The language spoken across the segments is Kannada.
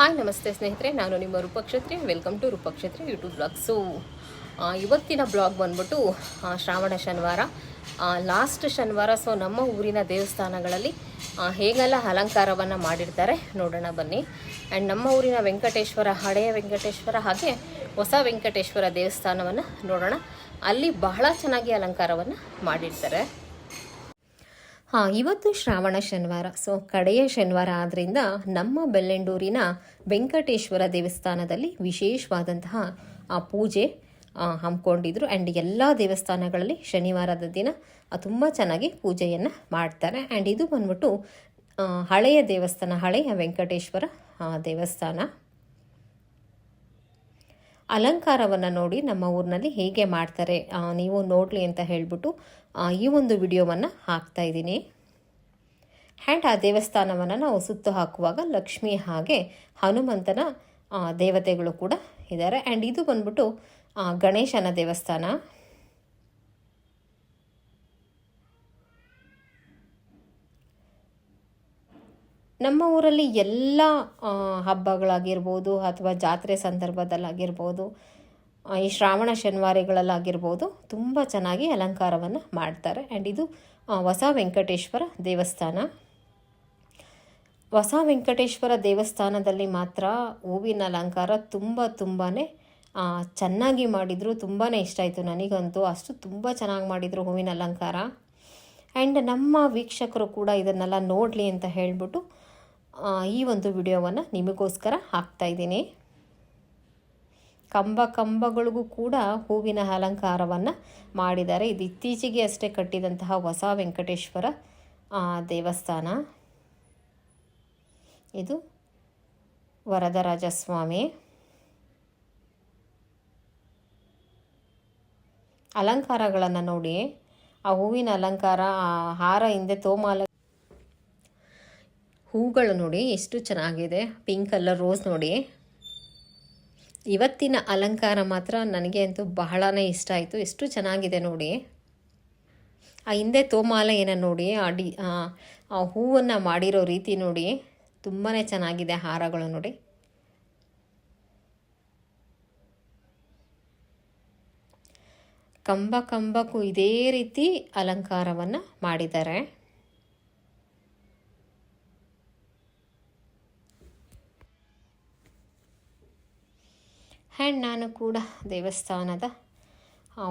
ಹಾಯ್, ನಮಸ್ತೆ ಸ್ನೇಹಿತರೆ. ನಾನು ನಿಮ್ಮ Roopakshatri. Welcome to Roopakshatri YouTube blog so ಇವತ್ತಿನ ಬ್ಲಾಗ್ ಬಂದ್ಬಿಟ್ಟು ಶ್ರಾವಣ ಶನಿವಾರ. ಲಾಸ್ಟ್ ಶನಿವಾರ ಸೊ ನಮ್ಮ ಊರಿನ ದೇವಸ್ಥಾನಗಳಲ್ಲಿ ಹೇಗೆಲ್ಲ ಅಲಂಕಾರವನ್ನು ಮಾಡಿರ್ತಾರೆ ನೋಡೋಣ ಬನ್ನಿ. ಆ್ಯಂಡ್ ನಮ್ಮ ಊರಿನ ವೆಂಕಟೇಶ್ವರ, ಹಳೆಯ ವೆಂಕಟೇಶ್ವರ ಹಾಗೆ ಹೊಸ ವೆಂಕಟೇಶ್ವರ ದೇವಸ್ಥಾನವನ್ನು ನೋಡೋಣ. ಅಲ್ಲಿ ಬಹಳ ಚೆನ್ನಾಗಿ ಅಲಂಕಾರವನ್ನು ಮಾಡಿರ್ತಾರೆ. ಹಾಂ, ಇವತ್ತು ಶ್ರಾವಣ ಶನಿವಾರ. ಸೊ ಕಡೆಯ ಶನಿವಾರ ಆದ್ದರಿಂದ ನಮ್ಮ ಬೆಳ್ಳೆಂಡೂರಿನ ವೆಂಕಟೇಶ್ವರ ದೇವಸ್ಥಾನದಲ್ಲಿ ವಿಶೇಷವಾದಂತಹ ಆ ಪೂಜೆ ಹಮ್ಮಿಕೊಂಡಿದ್ರು. ಆ್ಯಂಡ್ ಎಲ್ಲ ದೇವಸ್ಥಾನಗಳಲ್ಲಿ ಶನಿವಾರದ ದಿನ ತುಂಬ ಚೆನ್ನಾಗಿ ಪೂಜೆಯನ್ನು ಮಾಡ್ತಾರೆ. ಆ್ಯಂಡ್ ಇದು ಬಂದ್ಬಿಟ್ಟು ಹಳೆಯ ದೇವಸ್ಥಾನ, ಹಳೆಯ ವೆಂಕಟೇಶ್ವರ ದೇವಸ್ಥಾನ. ಅಲಂಕಾರವನ್ನು ನೋಡಿ ನಮ್ಮ ಊರಿನಲ್ಲಿ ಹೇಗೆ ಮಾಡ್ತಾರೆ ನೀವು ನೋಡಲಿ ಅಂತ ಹೇಳಿಬಿಟ್ಟು ಈ ಒಂದು ವಿಡಿಯೋವನ್ನು ಹಾಕ್ತಾ ಇದ್ದೀನಿ. ಆ್ಯಂಡ್ ಆ ದೇವಸ್ಥಾನವನ್ನು ನಾವು ಸುತ್ತು ಹಾಕುವಾಗ ಲಕ್ಷ್ಮಿ ಹಾಗೆ ಹನುಮಂತನ ದೇವತೆಗಳು ಕೂಡ ಇದ್ದಾರೆ. ಆ್ಯಂಡ್ ಇದು ಬಂದ್ಬಿಟ್ಟು ಗಣೇಶನ ದೇವಸ್ಥಾನ. ನಮ್ಮ ಊರಲ್ಲಿ ಎಲ್ಲ ಹಬ್ಬಗಳಾಗಿರ್ಬೋದು ಅಥವಾ ಜಾತ್ರೆ ಸಂದರ್ಭದಲ್ಲಾಗಿರ್ಬೋದು ಈ ಶ್ರಾವಣ ಶನಿವಾರಗಳಲ್ಲಾಗಿರ್ಬೋದು ತುಂಬ ಚೆನ್ನಾಗಿ ಅಲಂಕಾರವನ್ನು ಮಾಡ್ತಾರೆ. ಆ್ಯಂಡ್ ಇದು ಹೊಸ ವೆಂಕಟೇಶ್ವರ ದೇವಸ್ಥಾನ. ಹೊಸ ವೆಂಕಟೇಶ್ವರ ದೇವಸ್ಥಾನದಲ್ಲಿ ಮಾತ್ರ ಹೂವಿನ ಅಲಂಕಾರ ತುಂಬ ತುಂಬಾ ಚೆನ್ನಾಗಿ ಮಾಡಿದರು. ತುಂಬಾ ಇಷ್ಟ ಆಯಿತು ನನಗಂತೂ. ಅಷ್ಟು ತುಂಬ ಚೆನ್ನಾಗಿ ಮಾಡಿದರು ಹೂವಿನ ಅಲಂಕಾರ. ಆ್ಯಂಡ್ ನಮ್ಮ ವೀಕ್ಷಕರು ಕೂಡ ಇದನ್ನೆಲ್ಲ ನೋಡಲಿ ಅಂತ ಹೇಳಿಬಿಟ್ಟು ಈ ಒಂದು ವಿಡಿಯೋವನ್ನು ನಿಮಗೋಸ್ಕರ ಹಾಕ್ತಾಯಿದ್ದೀನಿ ಕಂಬ ಕಂಬಗಳಿಗೂ ಕೂಡ ಹೂವಿನ ಅಲಂಕಾರವನ್ನು ಮಾಡಿದ್ದಾರೆ. ಇದು ಇತ್ತೀಚೆಗೆ ಅಷ್ಟೇ ಕಟ್ಟಿದಂತಹ ಹೊಸ ವೆಂಕಟೇಶ್ವರ ದೇವಸ್ಥಾನ. ಇದು ವರದರಾಜ ಸ್ವಾಮಿ ಅಲಂಕಾರಗಳನ್ನು ನೋಡಿ, ಆ ಹೂವಿನ ಅಲಂಕಾರ, ಆ ಹಾರ ಹಿಂದೆ ತೋಮಾಲ ಹೂಗಳು ನೋಡಿ ಎಷ್ಟು ಚೆನ್ನಾಗಿದೆ. ಪಿಂಕ್ ಕಲರ್ ರೋಸ್ ನೋಡಿ. ಇವತ್ತಿನ ಅಲಂಕಾರ ಮಾತ್ರ ನನಗೆ ಅಂತೂ ಇಷ್ಟ ಆಯಿತು. ಎಷ್ಟು ಚೆನ್ನಾಗಿದೆ ನೋಡಿ. ಆ ಹಿಂದೆ ತೋಮಾಲೆ ಏನ ನೋಡಿ, ಆ ಡಿ, ಆ ಹೂವನ್ನು ಮಾಡಿರೋ ರೀತಿ ನೋಡಿ. ತುಂಬಾ ಚೆನ್ನಾಗಿದೆ ಹಾರಗಳು ನೋಡಿ. ಕಂಬ ಕಂಬಕ್ಕೂ ಇದೇ ರೀತಿ ಅಲಂಕಾರವನ್ನು ಮಾಡಿದ್ದಾರೆ. ಆ್ಯಂಡ್ ನಾನು ಕೂಡ ದೇವಸ್ಥಾನದ.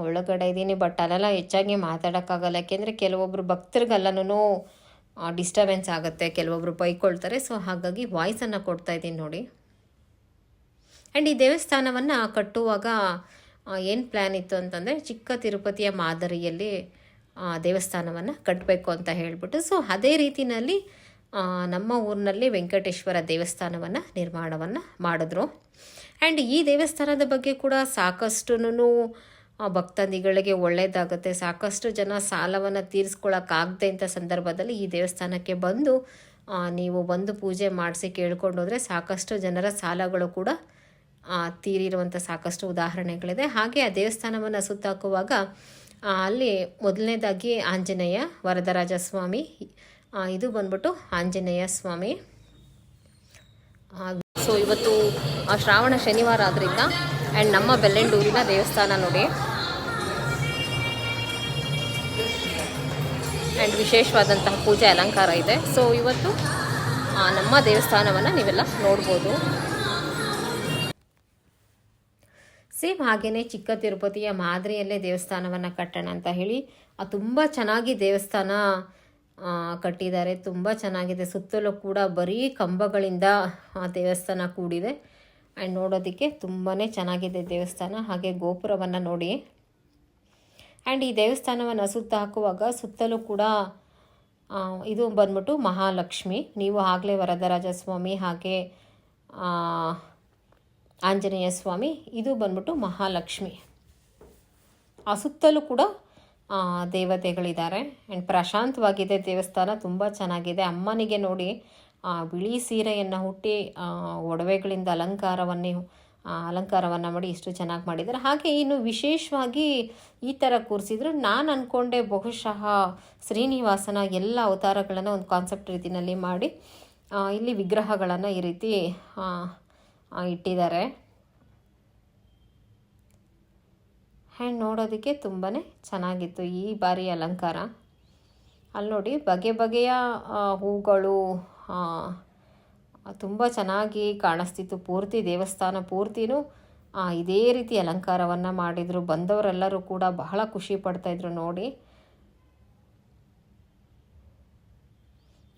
ಒಳಗಡೆ ಇದ್ದೀನಿ ಬಟ್ ಅಲ್ಲೆಲ್ಲ ಹೆಚ್ಚಾಗಿ ಮಾತಾಡೋಕ್ಕಾಗಲ್ಲ. ಯಾಕೆಂದರೆ ಕೆಲವೊಬ್ಬರು ಭಕ್ತರಿಗೆಲ್ಲನೂ ಡಿಸ್ಟರ್ಬೆನ್ಸ್ ಆಗುತ್ತೆ. ಕೆಲವೊಬ್ಬರು ಬೈಕೊಳ್ತಾರೆ. ಸೊ ಹಾಗಾಗಿ ವಾಯ್ಸನ್ನು ಕೊಡ್ತಾ ಇದ್ದೀನಿ ನೋಡಿ. ಆ್ಯಂಡ್ ಈ ದೇವಸ್ಥಾನವನ್ನು ಕಟ್ಟುವಾಗ ಏನು ಪ್ಲ್ಯಾನ್ ಇತ್ತು ಅಂತಂದರೆ, ಚಿಕ್ಕ ತಿರುಪತಿಯ ಮಾದರಿಯಲ್ಲಿ ದೇವಸ್ಥಾನವನ್ನು ಕಟ್ಟಬೇಕು ಅಂತ ಹೇಳಿಬಿಟ್ಟು. ಸೊ ಅದೇ ರೀತಿಯಲ್ಲಿ ನಮ್ಮ ಊರಿನಲ್ಲಿ ವೆಂಕಟೇಶ್ವರ ದೇವಸ್ಥಾನವನ್ನು ನಿರ್ಮಾಣವನ್ನು ಮಾಡಿದ್ರು. ಆ್ಯಂಡ್ ಈ ದೇವಸ್ಥಾನದ ಬಗ್ಗೆ ಕೂಡ ಸಾಕಷ್ಟು ಭಕ್ತಾದಿಗಳಿಗೆ ಒಳ್ಳೆಯದಾಗುತ್ತೆ ಸಾಕಷ್ಟು ಜನ ಸಾಲವನ್ನು ತೀರಿಸ್ಕೊಳ್ಳೋಕ್ಕಾಗದೆ ಅಂತ ಸಂದರ್ಭದಲ್ಲಿ ಈ ದೇವಸ್ಥಾನಕ್ಕೆ ಬಂದು ನೀವು ಬಂದು ಪೂಜೆ ಮಾಡಿಸಿ ಕೇಳ್ಕೊಂಡು ಹೋದರೆ ಸಾಕಷ್ಟು ಜನರ ಸಾಲಗಳು ಕೂಡ ತೀರಿರುವಂಥ ಸಾಕಷ್ಟು ಉದಾಹರಣೆಗಳಿದೆ. ಹಾಗೆ ಆ ದೇವಸ್ಥಾನವನ್ನು ಸುತ್ತಾಕುವಾಗ ಅಲ್ಲಿ ಮೊದಲನೇದಾಗಿ ಆಂಜನೇಯ ವರದರಾಜ ಸ್ವಾಮಿ ಇದು ಬಂದ್ಬಿಟ್ಟು ಆಂಜನೇಯ ಸ್ವಾಮಿ. ಸೊ ಇವತ್ತು ಶ್ರಾವಣ ಶನಿವಾರ ಆದ್ದರಿಂದ ಆ್ಯಂಡ್ ನಮ್ಮ ಬೆಲ್ಲೆಂಡೂರಿನ ದೇವಸ್ಥಾನ ನೋಡಿ. ಆ್ಯಂಡ್ ವಿಶೇಷವಾದಂತಹ ಪೂಜೆ ಅಲಂಕಾರ ಇದೆ. ಸೊ ಇವತ್ತು ನಮ್ಮ ದೇವಸ್ಥಾನವನ್ನು ನೀವೆಲ್ಲ ನೋಡ್ಬೋದು. ಸೇಮ್ ಹಾಗೆಯೇ ಚಿಕ್ಕ ತಿರುಪತಿಯ ಮಾದರಿಯಲ್ಲೇ ದೇವಸ್ಥಾನವನ್ನು ಕಟ್ಟೋಣ ಅಂತ ಹೇಳಿ ತುಂಬ ಚೆನ್ನಾಗಿ ದೇವಸ್ಥಾನ ಕಟ್ಟಿದ್ದಾರೆ. ತುಂಬ ಚೆನ್ನಾಗಿದೆ. ಸುತ್ತಲೂ ಕೂಡ ಬರೀ ಕಂಬಗಳಿಂದ, ಆ, ದೇವಸ್ಥಾನ ಕೂಡಿದೆ. ಆ್ಯಂಡ್ ನೋಡೋದಕ್ಕೆ ತುಂಬಾ ಚೆನ್ನಾಗಿದೆ ದೇವಸ್ಥಾನ. ಹಾಗೆ ಗೋಪುರವನ್ನು ನೋಡಿ. ಆ್ಯಂಡ್ ಈ ದೇವಸ್ಥಾನವನ್ನು ಸುತ್ತ ಹಾಕುವಾಗ ಸುತ್ತಲೂ ಕೂಡ ಇದು ಬಂದ್ಬಿಟ್ಟು ಮಹಾಲಕ್ಷ್ಮಿ. ನೀವು ಆಗಲೇ ವರದರಾಜ ಸ್ವಾಮಿ ಹಾಗೆ ಆಂಜನೇಯ ಸ್ವಾಮಿ, ಇದು ಬಂದ್ಬಿಟ್ಟು ಮಹಾಲಕ್ಷ್ಮಿ. ಆ, ಸುತ್ತಲೂ ಕೂಡ ದೇವತೆಗಳಿದ್ದಾರೆ. ಆ್ಯಂಡ್ ಪ್ರಶಾಂತವಾಗಿದೆ ದೇವಸ್ಥಾನ, ತುಂಬ ಚೆನ್ನಾಗಿದೆ. ಅಮ್ಮನಿಗೆ ನೋಡಿ ಬಿಳಿ ಸೀರೆಯನ್ನು ಹುಟ್ಟಿ ಒಡವೆಗಳಿಂದ ಅಲಂಕಾರವನ್ನೇ ಅಲಂಕಾರವನ್ನು ಮಾಡಿ ಇಷ್ಟು ಚೆನ್ನಾಗಿ ಮಾಡಿದ್ದಾರೆ. ಹಾಗೆ ಇನ್ನು ವಿಶೇಷವಾಗಿ ಈ ಥರ ಕೂರಿಸಿದ್ರು ನಾನು ಅಂದ್ಕೊಂಡೆ ಬಹುಶಃ ಶ್ರೀನಿವಾಸನ ಎಲ್ಲ ಅವತಾರಗಳನ್ನು ಒಂದು ಕಾನ್ಸೆಪ್ಟ್ ರೀತಿಯಲ್ಲಿ ಮಾಡಿ ಇಲ್ಲಿ ವಿಗ್ರಹಗಳನ್ನು ಈ ರೀತಿ ಇಟ್ಟಿದ್ದಾರೆ. ಆ್ಯಂಡ್ ನೋಡೋದಕ್ಕೆ ತುಂಬಾ ಚೆನ್ನಾಗಿತ್ತು ಈ ಬಾರಿ ಅಲಂಕಾರ. ಅಲ್ಲಿ ನೋಡಿ ಬಗೆ ಬಗೆಯ ಹೂಗಳು ತುಂಬ ಚೆನ್ನಾಗಿ ಕಾಣಿಸ್ತಿತ್ತು. ಪೂರ್ತಿ ದೇವಸ್ಥಾನ ಪೂರ್ತಿನೂ ಇದೇ ರೀತಿ ಅಲಂಕಾರವನ್ನು ಮಾಡಿದರು. ಬಂದವರೆಲ್ಲರೂ ಕೂಡ ಬಹಳ ಖುಷಿ ಪಡ್ತಾಯಿದ್ರು ನೋಡಿ.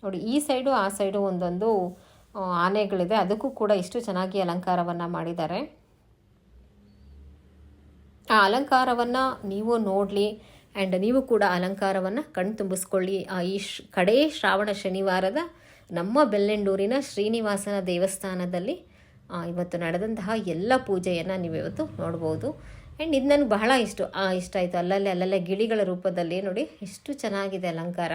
ನೋಡಿ, ಈ ಸೈಡು, ಆ ಸೈಡು ಒಂದೊಂದು ಆನೆಗಳಿದೆ. ಅದಕ್ಕೂ ಕೂಡ ಇಷ್ಟು ಚೆನ್ನಾಗಿ ಅಲಂಕಾರವನ್ನು ಮಾಡಿದ್ದಾರೆ. ಆ ಅಲಂಕಾರವನ್ನು ನೀವು ನೋಡಲಿ ಆ್ಯಂಡ್ ನೀವು ಕೂಡ ಅಲಂಕಾರವನ್ನು ಕಣ್ತುಂಬಿಸ್ಕೊಳ್ಳಿ ಆ ಈ ಶ್ ಕಡೇ ಶ್ರಾವಣ ಶನಿವಾರದ ನಮ್ಮ ಬೆಲ್ಲೆಂಡೂರಿನ ಶ್ರೀನಿವಾಸನ ದೇವಸ್ಥಾನದಲ್ಲಿ ಇವತ್ತು ನಡೆದಂತಹ ಎಲ್ಲ ಪೂಜೆಯನ್ನು ನೀವು ಇವತ್ತು ನೋಡ್ಬೋದು. ಆ್ಯಂಡ್ ಇದು ನನಗೆ ಬಹಳ ಇಷ್ಟ ಇಷ್ಟ ಆಯಿತು. ಅಲ್ಲಲ್ಲೇ ಅಲ್ಲಲ್ಲೇ ಗಿಳಿಗಳ ರೂಪದಲ್ಲಿ ನೋಡಿ ಎಷ್ಟು ಚೆನ್ನಾಗಿದೆ ಅಲಂಕಾರ.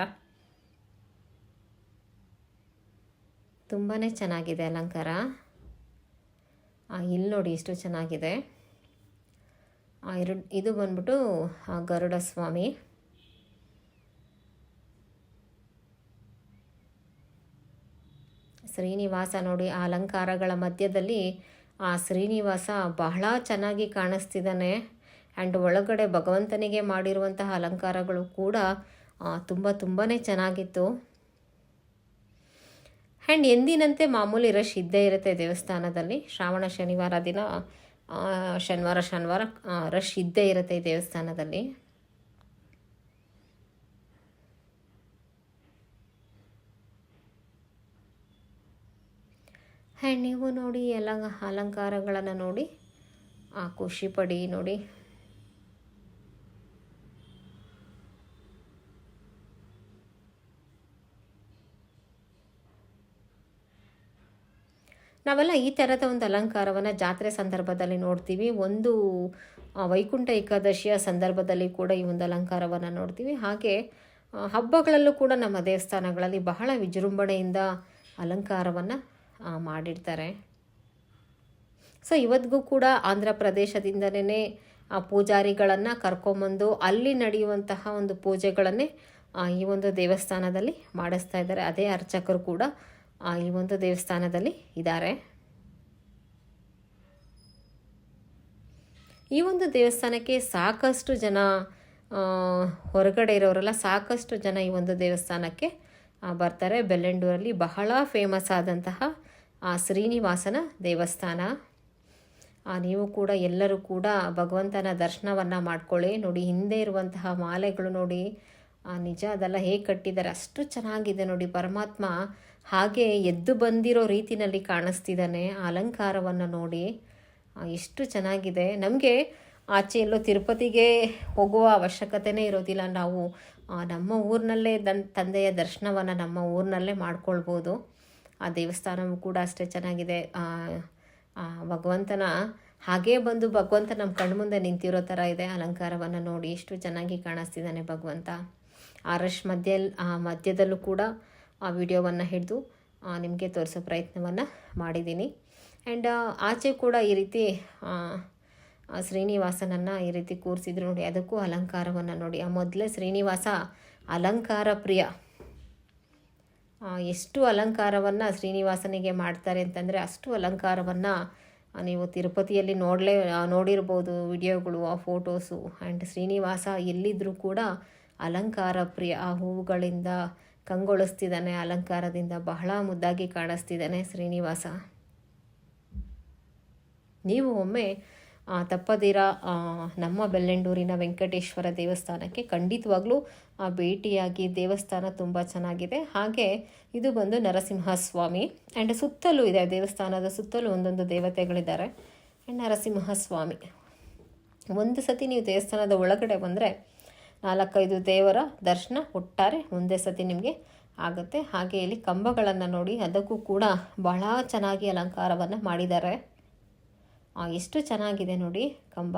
ತುಂಬಾ ಚೆನ್ನಾಗಿದೆ ಅಲಂಕಾರ. ಇಲ್ಲಿ ನೋಡಿ ಎಷ್ಟು ಚೆನ್ನಾಗಿದೆ. ಇದು ಬಂದ್ಬಿಟ್ಟು ಗರುಡ ಸ್ವಾಮಿ. ಶ್ರೀನಿವಾಸ ನೋಡಿ ಆ ಅಲಂಕಾರಗಳ ಮಧ್ಯದಲ್ಲಿ ಆ ಶ್ರೀನಿವಾಸ ಬಹಳ ಚೆನ್ನಾಗಿ ಕಾಣಿಸ್ತಿದ್ದಾನೆ. ಆ್ಯಂಡ್ ಒಳಗಡೆ ಭಗವಂತನಿಗೆ ಮಾಡಿರುವಂತಹ ಅಲಂಕಾರಗಳು ಕೂಡ ತುಂಬ ತುಂಬಾ ಚೆನ್ನಾಗಿತ್ತು. ಆ್ಯಂಡ್ ಎಂದಿನಂತೆ ಮಾಮೂಲಿ ರಶ್ ಇದ್ದೇ ಇರುತ್ತೆ ದೇವಸ್ಥಾನದಲ್ಲಿ. ಶ್ರಾವಣ ಶನಿವಾರ ದಿನ ಶನಿವಾರ ಶನಿವಾರ ರಶ್ ಇದ್ದೇ ಇರುತ್ತೆ ಈ ದೇವಸ್ಥಾನದಲ್ಲಿ. ಆ್ಯಂಡ್ ನೀವು ನೋಡಿ ಎಲ್ಲ ಅಲಂಕಾರಗಳನ್ನು ನೋಡಿ ಖುಷಿ ಪಡಿ ನೋಡಿ ನಾವೆಲ್ಲ ಈ ಥರದ ಒಂದು ಅಲಂಕಾರವನ್ನು ಜಾತ್ರೆ ಸಂದರ್ಭದಲ್ಲಿ ನೋಡ್ತೀವಿ. ಒಂದು ವೈಕುಂಠ ಏಕಾದಶಿಯ ಸಂದರ್ಭದಲ್ಲಿ ಕೂಡ ಈ ಒಂದು ಅಲಂಕಾರವನ್ನು ನೋಡ್ತೀವಿ. ಹಾಗೆ ಹಬ್ಬಗಳಲ್ಲೂ ಕೂಡ ನಮ್ಮ ದೇವಸ್ಥಾನಗಳಲ್ಲಿ ಬಹಳ ವಿಜೃಂಭಣೆಯಿಂದ ಅಲಂಕಾರವನ್ನು ಮಾಡಿರ್ತಾರೆ. ಸೊ, ಇವತ್ತಿಗೂ ಕೂಡ ಆಂಧ್ರ ಪ್ರದೇಶದಿಂದನೇ ಆ, ಪೂಜಾರಿಗಳನ್ನು ಕರ್ಕೊಂಬಂದು ಅಲ್ಲಿ ನಡೆಯುವಂತಹ ಒಂದು ಪೂಜೆಗಳನ್ನೇ ಈ ಒಂದು ದೇವಸ್ಥಾನದಲ್ಲಿ ಮಾಡಿಸ್ತಾ ಇದ್ದಾರೆ. ಅದೇ ಅರ್ಚಕರು ಕೂಡ ಈ ಒಂದು ದೇವಸ್ಥಾನದಲ್ಲಿ ಇದ್ದಾರೆ. ಈ ಒಂದು ದೇವಸ್ಥಾನಕ್ಕೆ ಸಾಕಷ್ಟು ಜನ ಹೊರಗಡೆ ಇರೋರೆಲ್ಲ ಸಾಕಷ್ಟು ಜನ ಈ ಒಂದು ದೇವಸ್ಥಾನಕ್ಕೆ ಬರ್ತಾರೆ. ಬೆಳ್ಳಂಡೂರಲ್ಲಿ ಬಹಳ ಫೇಮಸ್ ಆದಂತಹ, ಆ, ಶ್ರೀನಿವಾಸನ ದೇವಸ್ಥಾನ. ನೀವು ಕೂಡ ಎಲ್ಲರೂ ಕೂಡ ಭಗವಂತನ ದರ್ಶನವನ್ನು ಮಾಡ್ಕೊಳ್ಳಿ. ನೋಡಿ, ಹಿಂದೆ ಇರುವಂತಹ ಮಾಲೆಗಳು ನೋಡಿ. ನಿಜ ಅದೆಲ್ಲ ಹೇಗೆ ಕಟ್ಟಿದ್ದಾರೆ? ಅಷ್ಟು ಚೆನ್ನಾಗಿದೆ ನೋಡಿ ಪರಮಾತ್ಮ. ಹಾಗೆ ಎದ್ದು ಬಂದಿರೋ ರೀತಿನಲ್ಲಿ ಕಾಣಿಸ್ತಿದ್ದಾನೆ. ಆ ಅಲಂಕಾರವನ್ನು ನೋಡಿ ಎಷ್ಟು ಚೆನ್ನಾಗಿದೆ. ನಮಗೆ ಆಚೆ ಎಲ್ಲೋ ತಿರುಪತಿಗೆ ಹೋಗುವ ಅವಶ್ಯಕತೆನೇ ಇರೋದಿಲ್ಲ. ನಾವು ನಮ್ಮ ಊರಿನಲ್ಲೇ ದನ್, ತಂದೆಯ ದರ್ಶನವನ್ನು ನಮ್ಮ ಊರಿನಲ್ಲೇ ಮಾಡ್ಕೊಳ್ಬೋದು. ಆ ದೇವಸ್ಥಾನವೂ ಕೂಡ ಅಷ್ಟೇ ಚೆನ್ನಾಗಿದೆ. ಭಗವಂತನ, ಹಾಗೇ ಬಂದು ಭಗವಂತ ನಮ್ಮ ಕಣ್ಮುಂದೆ ನಿಂತಿರೋ ಥರ ಇದೆ. ಅಲಂಕಾರವನ್ನು ನೋಡಿ ಎಷ್ಟು ಚೆನ್ನಾಗಿ ಕಾಣಿಸ್ತಿದ್ದಾನೆ ಭಗವಂತ. ಆರಶ್ ರಶ್ ಮಧ್ಯ ಮಧ್ಯದಲ್ಲೂ ಕೂಡ ಆ ವಿಡಿಯೋವನ್ನು ಹಿಡಿದು ನಿಮಗೆ ತೋರಿಸೋ ಪ್ರಯತ್ನವನ್ನು ಮಾಡಿದ್ದೀನಿ. ಆ್ಯಂಡ್ ಆಚೆ ಕೂಡ ಈ ರೀತಿ ಶ್ರೀನಿವಾಸನನ್ನು ಈ ರೀತಿ ಕೂರಿಸಿದ್ರು ನೋಡಿ, ಅದಕ್ಕೂ ಅಲಂಕಾರವನ್ನು ನೋಡಿ. ಆ ಮೊದಲೇ ಶ್ರೀನಿವಾಸ ಅಲಂಕಾರ ಪ್ರಿಯ. ಎಷ್ಟು ಅಲಂಕಾರವನ್ನು ಶ್ರೀನಿವಾಸನಿಗೆ ಮಾಡ್ತಾರೆ ಅಂತಂದರೆ, ಅಷ್ಟು ಅಲಂಕಾರವನ್ನು ನೀವು ತಿರುಪತಿಯಲ್ಲಿ ನೋಡಲೇ ನೋಡಿರ್ಬೋದು ವಿಡಿಯೋಗಳು, ಆ ಫೋಟೋಸು. ಆ್ಯಂಡ್ ಶ್ರೀನಿವಾಸ ಎಲ್ಲಿದ್ದರೂ ಕೂಡ ಅಲಂಕಾರ ಪ್ರಿಯ. ಆ ಹೂವುಗಳಿಂದ ಕಂಗೊಳಿಸ್ತಿದ್ದಾನೆ, ಅಲಂಕಾರದಿಂದ ಬಹಳ ಮುದ್ದಾಗಿ ಕಾಣಿಸ್ತಿದ್ದಾನೆ ಶ್ರೀನಿವಾಸ. ನೀವು ಒಮ್ಮೆ ತಪ್ಪದಿರ ನಮ್ಮ ಬೆಲ್ಲೆಂಡೂರಿನ ವೆಂಕಟೇಶ್ವರ ದೇವಸ್ಥಾನಕ್ಕೆ ಖಂಡಿತವಾಗ್ಲೂ ಭೇಟಿಯಾಗಿ ದೇವಸ್ಥಾನ ತುಂಬ ಚೆನ್ನಾಗಿದೆ. ಹಾಗೆ ಇದು ಬಂದು ನರಸಿಂಹಸ್ವಾಮಿ. ಆ್ಯಂಡ್ ಸುತ್ತಲೂ ಇದೆ, ದೇವಸ್ಥಾನದ ಸುತ್ತಲೂ ಒಂದೊಂದು ದೇವತೆಗಳಿದ್ದಾರೆ. ಆ್ಯಂಡ್ ನರಸಿಂಹಸ್ವಾಮಿ. ಒಂದು ಸತಿ ನೀವು ದೇವಸ್ಥಾನದ ಒಳಗಡೆ ಬಂದರೆ ನಾಲ್ಕೈದು ದೇವರ ದರ್ಶನ ಒಟ್ಟಾರೆ ಒಂದೇ ಸತಿ ನಿಮಗೆ ಆಗುತ್ತೆ. ಹಾಗೆ ಇಲ್ಲಿ ಕಂಬಗಳನ್ನು ನೋಡಿ ಅದಕ್ಕೂ ಕೂಡ ಬಹಳ ಚೆನ್ನಾಗಿ ಅಲಂಕಾರವನ್ನು ಮಾಡಿದ್ದಾರೆ. ಎಷ್ಟು ಚೆನ್ನಾಗಿದೆ ನೋಡಿ ಕಂಬ.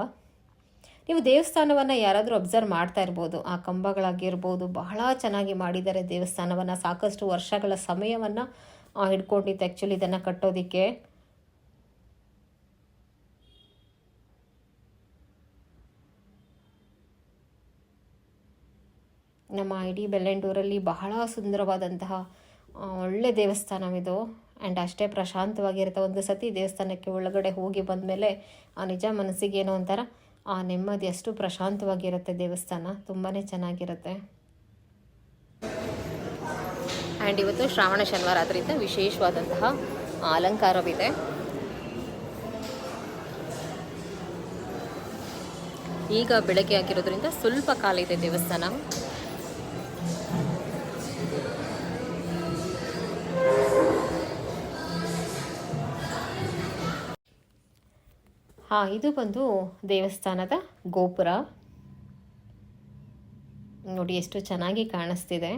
ನೀವು ದೇವಸ್ಥಾನವನ್ನು ಯಾರಾದರೂ ಅಬ್ಸರ್ವ್ ಮಾಡ್ತಾ ಇರ್ಬೋದು. ಆ ಕಂಬಗಳಾಗಿರ್ಬೋದು, ಬಹಳ ಚೆನ್ನಾಗಿ ಮಾಡಿದ್ದಾರೆ ದೇವಸ್ಥಾನವನ್ನು. ಸಾಕಷ್ಟು ವರ್ಷಗಳ ಸಮಯವನ್ನು ಹಿಡ್ಕೊಂಡಿತ್ತು ಆ್ಯಕ್ಚುಲಿ ಇದನ್ನು ಕಟ್ಟೋದಕ್ಕೆ. ನಮ್ಮ ಇಡೀ ಬೆಲ್ಲೆಂಡೂರಲ್ಲಿ ಬಹಳ ಸುಂದರವಾದಂತಹ ಒಳ್ಳೆ ದೇವಸ್ಥಾನವಿದು. ಆ್ಯಂಡ್ ಅಷ್ಟೇ ಪ್ರಶಾಂತವಾಗಿರುತ್ತೆ. ಒಂದು ಸತಿ ದೇವಸ್ಥಾನಕ್ಕೆ ಒಳಗಡೆ ಹೋಗಿ ಬಂದಮೇಲೆ ಆ ನಿಜ ಮನಸ್ಸಿಗೆ ಏನೋ ಒಂಥರ, ಆ ನೆಮ್ಮದಿ ಅಷ್ಟು ಪ್ರಶಾಂತವಾಗಿರುತ್ತೆ ದೇವಸ್ಥಾನ. ತುಂಬಾ ಚೆನ್ನಾಗಿರುತ್ತೆ. ಆ್ಯಂಡ್ ಇವತ್ತು ಶ್ರಾವಣ ಶನಿವಾರ ಆದ್ದರಿಂದ ವಿಶೇಷವಾದಂತಹ ಅಲಂಕಾರವಿದೆ. ಈಗ ಬೆಳಗ್ಗೆ ಆಗಿರೋದ್ರಿಂದ ಸ್ವಲ್ಪ ಕಾಲ ಇದೆ ದೇವಸ್ಥಾನ. ಹಾಂ, ಇದು ಬಂದು ದೇವಸ್ಥಾನದ ಗೋಪುರ. ನೋಡಿ, ಎಷ್ಟು ಚೆನ್ನಾಗಿ ಕಾಣಿಸ್ತಿದೆ.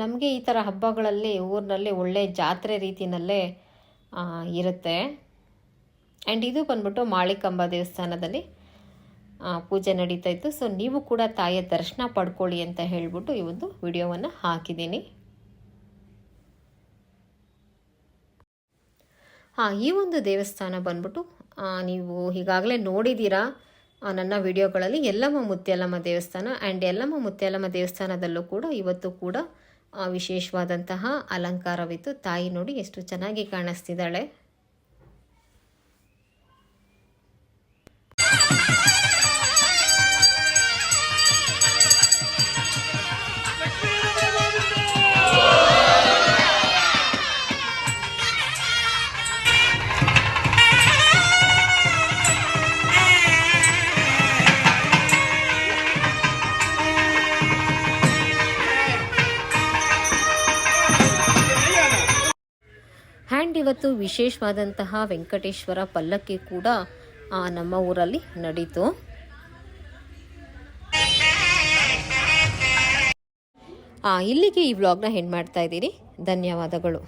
ನಮಗೆ ಈ ಥರ ಹಬ್ಬಗಳಲ್ಲಿ ಊರಿನಲ್ಲಿ ಒಳ್ಳೆ ಜಾತ್ರೆ ರೀತಿಯಲ್ಲೇ ಇರುತ್ತೆ. ಆ್ಯಂಡ್ ಇದು ಬಂದ್ಬಿಟ್ಟು ಮಾಳಿಕಂಬ ದೇವಸ್ಥಾನದಲ್ಲಿ ಪೂಜೆ ನಡೀತಾ ಇತ್ತು. ಸೊ ನೀವು ಕೂಡ ತಾಯಿಯ ದರ್ಶನ ಪಡ್ಕೊಳ್ಳಿ ಅಂತ ಹೇಳಿಬಿಟ್ಟು ಈ ಒಂದು ವಿಡಿಯೋವನ್ನು ಹಾಕಿದ್ದೀನಿ. ಹಾಂ, ಈ ಒಂದು ದೇವಸ್ಥಾನ ಬಂದ್ಬಿಟ್ಟು ನೀವು ಈಗಾಗಲೇ ನೋಡಿದ್ದೀರಾ ನನ್ನ ವಿಡಿಯೋಗಳಲ್ಲಿ ಯಲ್ಲಮ್ಮ ಮುತ್ಯಲಮ್ಮ ದೇವಸ್ಥಾನ ಆ್ಯಂಡ್ ಯಲ್ಲಮ್ಮ ಮುತ್ಯಲಮ್ಮ ದೇವಸ್ಥಾನದಲ್ಲೂ ಕೂಡ ಇವತ್ತು ಕೂಡ ವಿಶೇಷವಾದಂತಹ ಅಲಂಕಾರವಿತ್ತು. ತಾಯಿ ನೋಡಿ ಎಷ್ಟು ಚೆನ್ನಾಗಿ ಕಾಣಿಸ್ತಿದ್ದಾಳೆ. ಇವತ್ತು ವಿಶೇಷವಾದಂತಹ ವೆಂಕಟೇಶ್ವರ ಪಲ್ಲಕ್ಕಿ ಕೂಡ ನಮ್ಮ ಊರಲ್ಲಿ ನಡೀತು. ಇಲ್ಲಿಗೆ ಈ ವ್ಲಾಗ್ನ ಹೆಣ್ಣು ಮಾಡ್ತಾ ಧನ್ಯವಾದಗಳು.